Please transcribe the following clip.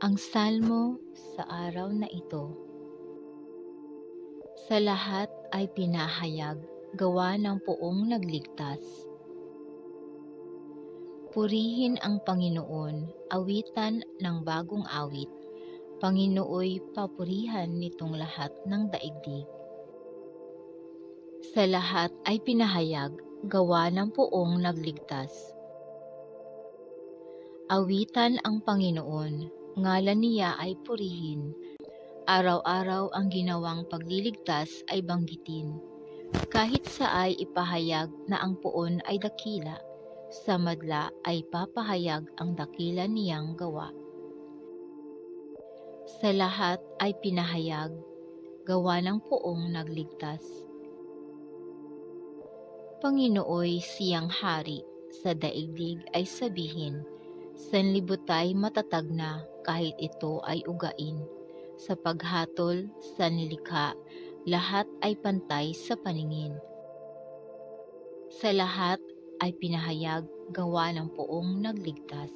Ang salmo sa araw na ito. Sa lahat ay pinahayag, gawa ng poong nagligtas. Purihin ang Panginoon, awitan ng bagong awit. Panginooy papurihan nitong lahat ng daigdig. Sa lahat ay pinahayag, gawa ng poong nagligtas. Awitan ang Panginoon, ngalan niya ay purihin. Araw-araw ang ginawang pagliligtas ay banggitin. Kahit sa ay ipahayag na ang poon ay dakila, sa madla ay papahayag ang dakila niyang gawa. Sa lahat ay pinahayag, gawa ng poong nagligtas. Panginooy siyang hari, sa daigdig ay sabihin, sanlibutay matatag na kahit ito ay ugain. Sa paghatol sa nilikha, lahat ay pantay sa paningin. Sa lahat ay pinahayag gawa ng poong nagligtas.